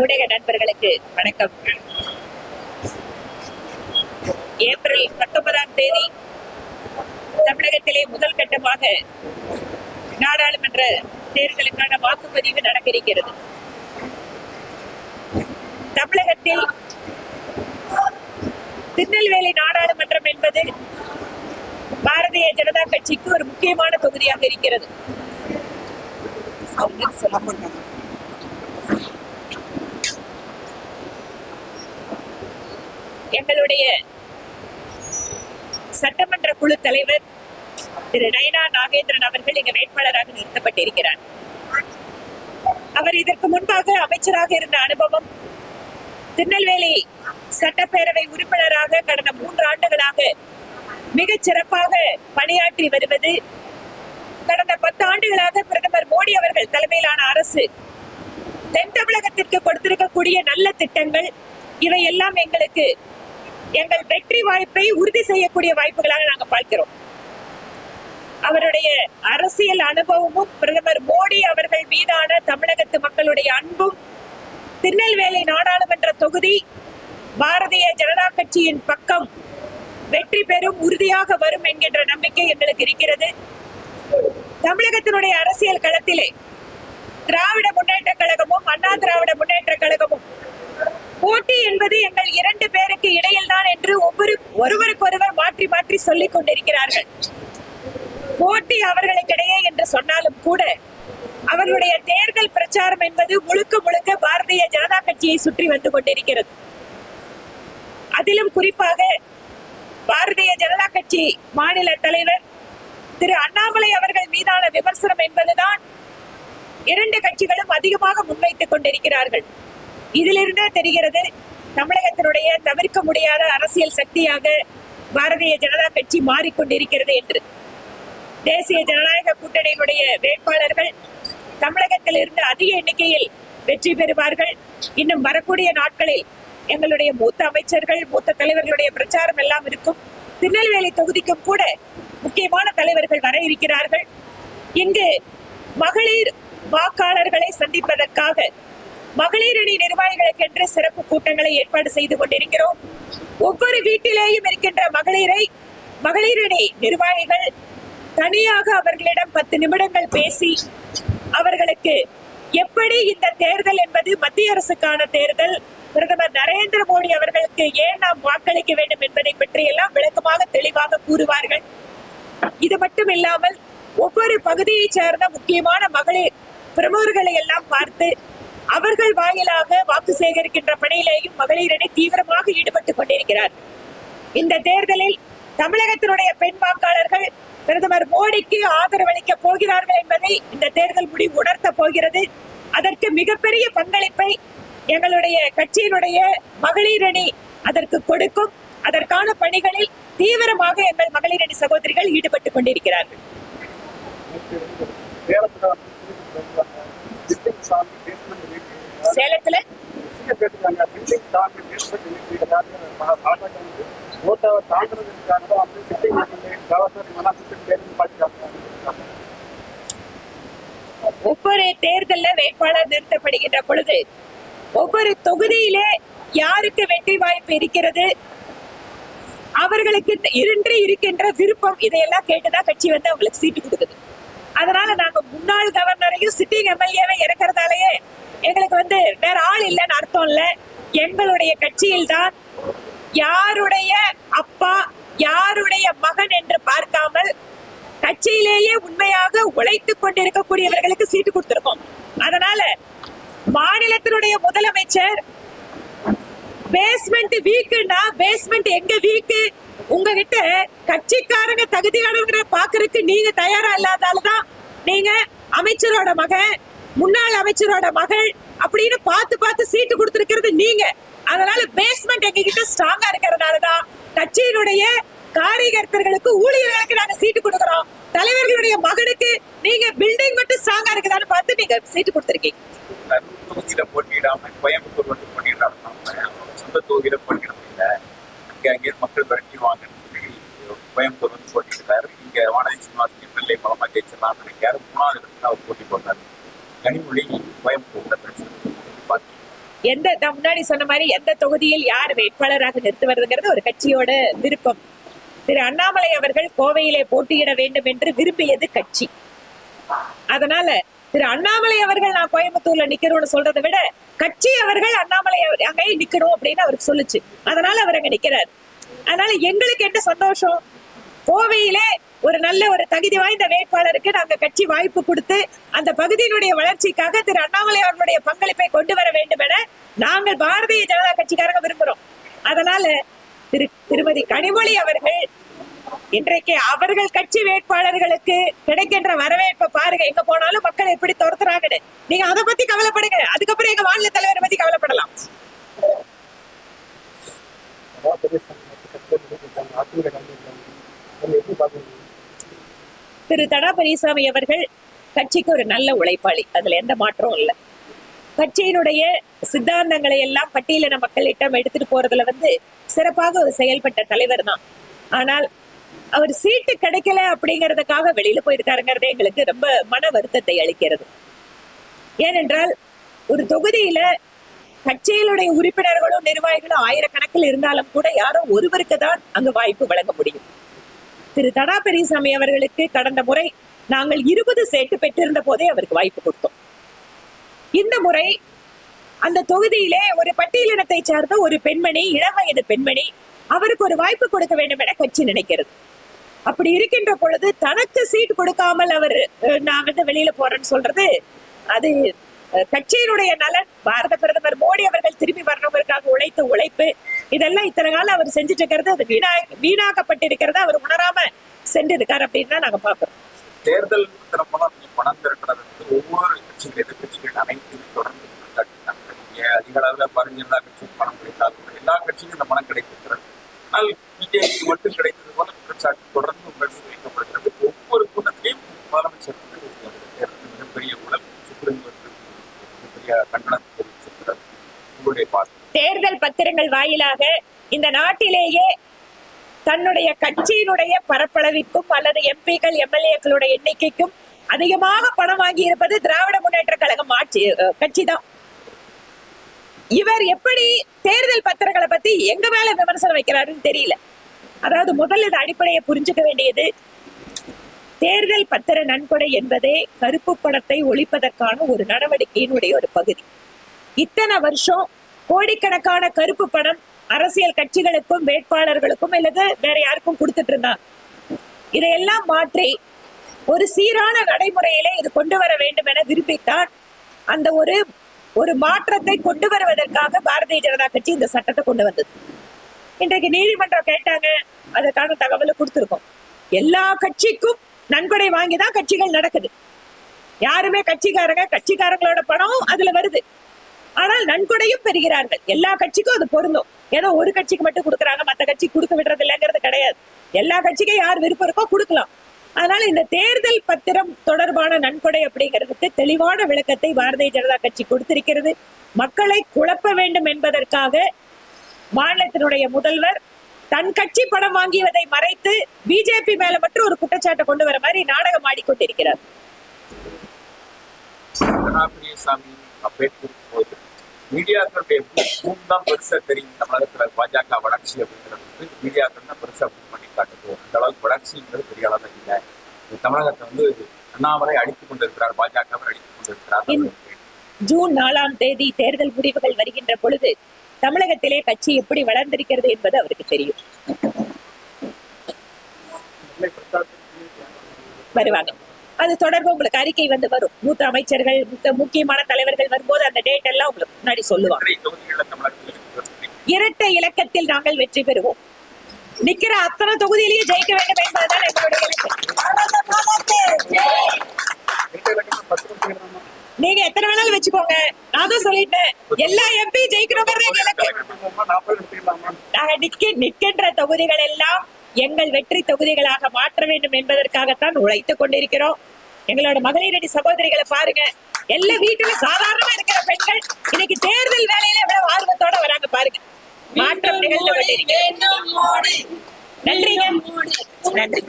ஊடக நண்பர்களுக்கு வணக்கம். ஏப்ரல் பத்தொன்பதாம் தேதி தமிழகத்திலே முதல் கட்டமாக நாடாளுமன்ற தேர்தலுக்கான வாக்குப்பதிவு நடக்க இருக்கிறது தமிழகத்தில் திருநெல்வேலி நாடாளுமன்றம் என்பது பாரதிய ஜனதா கட்சிக்கு ஒரு முக்கியமான தொகுதியாக இருக்கிறது. எங்களுடைய சட்டமன்ற குழு தலைவர் திரு நயனா நாகேந்திரன் அவர்கள் இங்கு வேட்பாளராக நிறுத்தப்பட்டிருக்கிறார். அவர் இதற்கு முன்பாக அமைச்சராக இருந்த அனுபவம் திருநெல்வேலி சட்டப்பேரவை உறுப்பினராக கடந்த மூன்று ஆண்டுகளாக மிகச் சிறப்பாக பணியாற்றி வருவது கடந்த பத்து ஆண்டுகளாக பிரதமர் மோடி அவர்கள் தலைமையிலான அரசு தென் தமிழகத்திற்கு கொடுத்திருக்கக்கூடிய நல்ல திட்டங்கள் இவை எல்லாம் எங்களுக்கு எங்கள் வெற்றி வாய்ப்பை உறுதி செய்யக்கூடிய வாய்ப்புகளாக நாங்கள் பார்க்கிறோம். அவருடைய அரசியல் அனுபவமும் பிரதமர் மோடி அவர்கள் மீதான தமிழகத்து மக்களுடைய அன்பும் திருநெல்வேலி நாடாளுமன்ற தொகுதி பாரதிய ஜனதா கட்சியின் பக்கம் வெற்றி பெறும் உறுதியாக வரும் என்கின்ற நம்பிக்கை எங்களுக்கு இருக்கிறது. தமிழகத்தினுடைய அரசியல் களத்திலே திராவிட முன்னேற்ற கழகமும் அண்ணா திராவிட முன்னேற்ற கழகமும் போட்டி என்பது எங்கள் இரண்டு பேருக்கு இடையில் தான் என்று ஒவ்வொரு ஒருவருக்கொருவர் மாற்றி மாற்றி சொல்லிக் கொண்டிருக்கிறார்கள். போட்டி அவர்களுக்கிடையே என்று சொன்னாலும் கூட அவர்களுடைய தேர்தல் பிரச்சாரம் என்பது முழுக்க முழுக்க பாரதிய ஜனதா கட்சியை சுற்றி வந்து கொண்டிருக்கிறது. அதிலும் குறிப்பாக பாரதிய ஜனதா கட்சி மாநில தலைவர் திரு அண்ணாமலை அவர்கள் மீதான விமர்சனம் என்பதுதான் இரண்டு கட்சிகளும் அதிகமாக முன்வைத்துக் கொண்டிருக்கிறார்கள். இதிலிருந்து தெரிகிறது தமிழகத்தினுடைய தவிர்க்க முடியாத அரசியல் சக்தியாக பாரதிய ஜனதா கட்சி மாறிக்கொண்டிருக்கிறது என்று. தேசிய ஜனநாயக கூட்டணியினுடைய வேட்பாளர்கள் தமிழகத்தில் இருந்து அதிக எண்ணிக்கையில் வெற்றி பெறுவார்கள். இன்னும் வரக்கூடிய நாட்களில் எங்களுடைய மூத்த அமைச்சர்கள் மூத்த தலைவர்களுடைய பிரச்சாரம் எல்லாம் இருக்கும். திருநெல்வேலி தொகுதிக்கும் கூட முக்கியமான தலைவர்கள் வர இருக்கிறார்கள். இங்கு மகளிர் வாக்காளர்களை சந்திப்பதற்காக மகளிர் அணி நிர்வாகிகளுக்கென்று சிறப்பு கூட்டங்களை ஏற்பாடு செய்து கொண்டிருக்கிறோம். ஒவ்வொரு வீட்டிலேயும் இருக்கின்ற மகளிரை மகளிர் அணி நிர்வாகிகள் தனியாக அவர்களிடம் பத்து நிமிடங்கள் பேசி அவர்களுக்கு எப்படி இந்த தேர்தல் என்பது மத்திய அரசுக்கான தேர்தல் பிரதமர் நரேந்திர மோடி அவர்களுக்கு ஏன் நாம் வாக்களிக்க வேண்டும் என்பதை பற்றி எல்லாம் விளக்கமாக தெளிவாக கூறுவார்கள். இது மட்டும் இல்லாமல் ஒவ்வொரு பகுதியை சேர்ந்த முக்கியமான மகளிர் பிரமுகர்களை எல்லாம் பார்த்து அவர்கள் வாயிலாக வாக்கு சேகரிக்கின்ற பணியிலேயும் மகளிரணி தீவிரமாக ஈடுபட்டுக் கொண்டிருக்கிறார். இந்த தேர்தலில் தமிழகத்தினுடைய பெண் வாக்காளர்கள் பிரதமர் மோடிக்கு ஆதரவளிக்க போகிறார்கள் என்பதை இந்த தேர்தல் முடிவு உணர்த்த போகிறது. அதற்கு மிகப்பெரிய பங்களிப்பை எங்களுடைய கட்சியினுடைய மகளிர் அணி அதற்கு கொடுக்கும். அதற்கான பணிகளில் தீவிரமாக எங்கள் மகளிர் அணி சகோதரிகள் ஈடுபட்டுக் கொண்டிருக்கிறார்கள். சேலத்துல? ஒவ்வொரு தேர்தல்ல வேட்பாளர் நிறுத்தப்படுகின்ற பொழுது ஒவ்வொரு தொகுதியிலே யாருக்கு வெற்றி வாய்ப்பு இருக்கிறது? அவர்களுக்கு இன்று இருக்கின்ற விருப்பம் இதையெல்லாம் கேட்டுதான் கட்சி வந்து அவங்களுக்கு சீட்டு கொடுக்குது. அதனால நாங்க முன்னாள் கவர்னரையும் சிட்டிங் எம்எல்ஏவை இறக்குறதாலேயே எங்களுக்கு வந்து வேற ஆள் இல்லைன்னு அர்த்தம் இல்ல. எங்களுடைய கட்சியில் தான் யாருடைய அப்பா யாருடைய மகன் என்று பார்க்காமல் கட்சியிலேயே உண்மையாக உழைத்துக் கொண்டிருக்கக்கூடியவர்களுக்கு சீட்டு கொடுத்திருக்கோம். அதனால மாநிலத்தினுடைய முதலமைச்சர் பேஸ்மெண்ட் வீக்குன்னா பேஸ்மெண்ட் எங்க வீக்கு? உங்ககிட்ட கட்சிக்காரங்க தகுதியானவங்க பாக்குறதுக்கு நீங்க தயாரா இல்லாதாலதான் நீங்க அமைச்சரோட மகன் முன்னாள் அமைச்சரோட மகள் அப்படின்னு பார்த்து பார்த்து சீட்டு கொடுத்துருக்கிறது நீங்க. அதனால பேஸ்மெண்ட் எங்க கிட்ட ஸ்ட்ராங்கா இருக்கிறதுனாலதான் கட்சியினுடைய காரியகர்த்தர்களுக்கு ஊழியர்களுக்கு நாங்க சீட்டு கொடுக்குறோம். தலைவர்களுடைய மகனுக்கு நீங்க பில்டிங் மட்டும் ஸ்ட்ராங்கா இருக்குதான்னு பார்த்து நீங்க சீட்டு கொடுத்துருக்கீங்க. போட்டியிடாம கோயம்புத்தூர் வந்து போட்டியிடாம சொந்த தொகுதியில போட்டியிட முடியல இங்க மக்கள் விரட்டிடுவாங்கன்னு சொல்லி கோயம்புத்தூர் வந்து போட்டியிட்டாரு இங்க வானதி சீனிவாசன் எம்எல்ஏ மூலமா ஜெயிச்சிடலாம் நினைக்காரு மூணாவது இடத்துல அவர் போட்டி போட்டார். கனிமொழி கோயம்புத்தூர்ல பிரச்சனை எந்த நான் முன்னாடி சொன்ன மாதிரி எந்த தொகுதியில் யார் வேட்பாளராக நிறுத்துவதுங்கிறது ஒரு கட்சியோட விருப்பம். திரு அண்ணாமலை அவர்கள் கோவையிலே போட்டியிட வேண்டும் என்று விரும்பியது கட்சி. அதனால திரு அண்ணாமலை அவர்கள் நான் கோயம்புத்தூர்ல நிக்கிறோம்னு சொல்றதை விட கட்சி அவர்கள் அண்ணாமலை அவர் அங்கே நிக்கணும் அப்படின்னு அவருக்கு சொல்லுச்சு. அதனால அவர் அங்க நிக்கிறார். அதனால எங்களுக்கு என்ன சந்தோஷம்? கோவையிலே ஒரு நல்ல ஒரு தகுதி வாய்ந்த வேட்பாளருக்கு நாங்க கட்சி வாய்ப்பு கொடுத்து அந்த பகுதியினுடைய வளர்ச்சிக்காக திரு அண்ணாமலை அவர்களுடைய பங்களிப்பை கொண்டு வர வேண்டும் என நாங்கள் பாரதிய ஜனதா கட்சிக்காரங்க விரும்புறோம். அதனால திரு திருமதி கனிமொழி அவர்கள் இன்றைக்கு அவர்கள் கட்சி வேட்பாளர்களுக்கு கிடைக்கின்ற வரவேற்பை பாருங்க. எங்க போனாலும் மக்கள் எப்படி துரத்துறாங்கன்னு. நீங்க அதை பத்தி கவலைப்படுங்க. அதுக்கப்புறம் எங்க மாநில தலைவரை பத்தி கவலைப்படலாம். திரு தடா பெரியசாமி அவர்கள் கட்சிக்கு ஒரு நல்ல உழைப்பாளி. அதுல எந்த மாற்றமும் இல்லை. கட்சியினுடைய சித்தாந்தங்களை எல்லாம் பட்டியலின மக்களிடம் எடுத்துட்டு போறதுல வந்து சிறப்பாக ஒரு செயல்பட்ட தலைவர் தான். ஆனால் அவர் சீட்டு கிடைக்கல அப்படிங்கறதுக்காக வெளியில போயிருக்காருங்கிறதே எங்களுக்கு ரொம்ப மன வருத்தத்தை அளிக்கிறது. ஏனென்றால் ஒரு தொகுதியில கட்சியினுடைய உறுப்பினர்களும் நிர்வாகிகளும் ஆயிரக்கணக்கில் இருந்தாலும் கூட யாரோ ஒருவருக்கு தான் அங்கு வாய்ப்பு வழங்க முடியும். திரு தடா பெரியசாமி அவர்களுக்கு கடந்த முறை நாங்கள் இருபது சேட்டு பெற்றிருந்த போதே அவருக்கு வாய்ப்பு கொடுத்தோம். இந்த முறை அந்த தொகுதியிலே ஒரு பட்டியலினத்தை சார்ந்த ஒரு பெண்மணி இளவயது பெண்மணி அவருக்கு ஒரு வாய்ப்பு கொடுக்க வேண்டும் என கட்சி நினைக்கிறது. அப்படி இருக்கின்ற பொழுது தனக்கு சீட் கொடுக்காமல் அவர் நான் வந்து வெளியில போறேன்னு சொல்றது அது கட்சியினுடைய நலன் பாரத பிரதமர் மோடி அவர்கள் திரும்பி வரணுங்கிறதுக்காக உழைத்த உழைப்பு இதெல்லாம் இத்தனை காலம் அவர் செஞ்சுட்டு இருக்கிறது அது வீணா வீணாக்கப்பட்டிருக்கிறத அவர் உணராம சென்றிருக்கார் அப்படின்னு தான் நாங்க பாக்குறோம் தேர்தல் மூலம் பணம் திரட்டுறது ஒவ்வொரு கட்சிகள் எதிர்கட்சிகள் அனைத்தும் தொடர்ந்து அதிக அளவில் பாருங்க எல்லா கட்சியும் பணம் கிடைத்தாலும் எல்லா கட்சிக்கும் இந்த பணம் கிடைத்திருக்கிறது. ஆனால் பிஜேபிக்கு மட்டும் கிடைத்தது போல குற்றச்சாட்டு தொடர்ந்து உங்கள் வைக்கப்படுகிறது. ஒவ்வொரு கூட்டத்திலையும் முதலமைச்சர் வந்து மிகப்பெரிய ஊழல் சுப்ரீம் மிகப்பெரிய கண்டனம் தெரிவிச்சிருக்கிறது உங்களுடைய பார்வை. தேர்தல் பத்திரங்கள் வாயிலாக இந்த நாட்டிலேயே தன்னுடைய கட்சியினுடைய பரப்பளவிற்கும் அல்லது எம்பிக்கள் எம்எல்ஏக்களுடைய எண்ணிக்கைக்கும் அதிகமாக பணம் வாங்கி இருப்பது திராவிட முன்னேற்ற கழகம் ஆட்சி கட்சி தான் இவர் எப்படி தேர்தல் பத்திரங்களை பத்தி எங்க மேல விமர்சனம் வைக்கிறாருன்னு தெரியல. அதாவது முதல்ல இது அடிப்படையை புரிஞ்சுக்க வேண்டியது தேர்தல் பத்திர நன்கொடை என்பதே கருப்பு பணத்தை ஒழிப்பதற்கான ஒரு நடவடிக்கையினுடைய ஒரு பகுதி. இத்தனை வருஷம் கோடிக்கணக்கான கருப்பு பணம் அரசியல் கட்சிகளுக்கும் வேட்பாளர்களுக்கும் அல்லது வேற யாருக்கும் கொடுத்துட்டு இருந்தாங்க இதையெல்லாம் மாற்றி ஒரு சீரான நடைமுறையிலே இது கொண்டு வர வேண்டும் என விரும்பித்தான் அந்த ஒரு ஒரு மாற்றத்தை கொண்டு வருவதற்காக பாரதிய ஜனதா கட்சி இந்த சட்டத்தை கொண்டு வந்தது. இன்றைக்கு நீதிமன்றம் கேட்டாங்க அதற்கான தகவலை கொடுத்திருக்கோம். எல்லா கட்சிக்கும் நன்கொடை வாங்கி தான் கட்சிகள் நடக்குது. யாருமே கட்சிக்காரங்க கட்சிக்காரங்களோட பணம் அதுல வருது. ஆனால் நன்கொடையும் பெறுகிறார்கள். எல்லா கட்சிக்கும் அது பொருந்தும். ஏதோ ஒரு கட்சிக்கு மட்டும் கொடுக்குறாங்க மத்த கட்சி கொடுக்க விடுறது இல்லைங்கிறது கிடையாது. எல்லா கட்சிக்கும் யார் விருப்பம் இருக்கோ கொடுக்கலாம். அதனால இந்த தேர்தல் பத்திரம் தொடர்பான நன்கொடை அப்படிங்கிறதுக்கு தெளிவான விளக்கத்தை பாரதிய ஜனதா கட்சி கொடுத்திருக்கிறது. மக்களை குழப்ப வேண்டும் என்பதற்காக மாநிலத்தினுடைய முதல்வர் தன் கட்சி படம் வாங்கியதை மறைத்து பிஜேபி மேல மட்டும் ஒரு குற்றச்சாட்டை கொண்டு வர மாதிரி நாடகம் ஆடிக்கொண்டிருக்கிறார். அம்பேத்கர் மீடியாக்களுடைய பூம் தான் பெருசா தெரியும். தமிழகத்துல பாஜக வளர்ச்சி அப்படிங்கிறது வந்து மீடியாக்கள் தான் பெருசா பூம் பண்ணி காட்டுது. அந்த அளவுக்கு வளர்ச்சிங்கிறது பெரிய அளவு இல்லை. தமிழகத்தை வந்து அண்ணாமலை அடித்துக் கொண்டிருக்கிறார். பாஜகவை அடித்துக் கொண்டிருக்கிறார். ஜூன் நாலாம் தேதி தேர்தல் முடிவுகள் வருகின்ற பொழுது தமிழகத்திலே கட்சி எப்படி வளர்ந்திருக்கிறது என்பது அவருக்கு தெரியும். வருவாங்க. அது தொடர்பு உங்களுக்கு அறிக்கை வந்து வரும் மூத்த அமைச்சர்கள் மூத்த முக்கியமான தலைவர்கள் வரும்போது அந்த டேட் எல்லாம் உங்களுக்கு முன்னாடி சொல்லுவாங்க இரட்டை இலக்கத்தில் நாங்கள் வெற்றி பெறுவோம் நிக்கிற அத்தனை தொகுதியிலேயே ஜெயிக்க வேண்டும் என்பதுதான் எங்களுடைய நீங்க எத்தனை வேணாலும் வச்சுக்கோங்க நான் தான் சொல்லிட்டேன் எல்லா எம்பி எடுத்துக்கலாமா நாங்க நிக்க நிற்கின்ற தொகுதிகள் எல்லாம் எங்கள் வெற்றி தொகுதிகளாக மாற்ற வேண்டும் என்பதற்காகத்தான் உழைத்துக் கொண்டிருக்கிறோம். எங்களோட மகளிரடி சகோதரிகளை பாருங்க. எல்லா வீட்டுல சாதாரணமா இருக்கிற பெண்கள் இன்னைக்கு தேர்தல் வேலையில எவ்வளவு ஆர்வத்தோட வராங்க பாருங்க. மாற்றம் நிகழ்ந்து கொண்டிருக்கிறது. நன்றிங்க. நன்றி.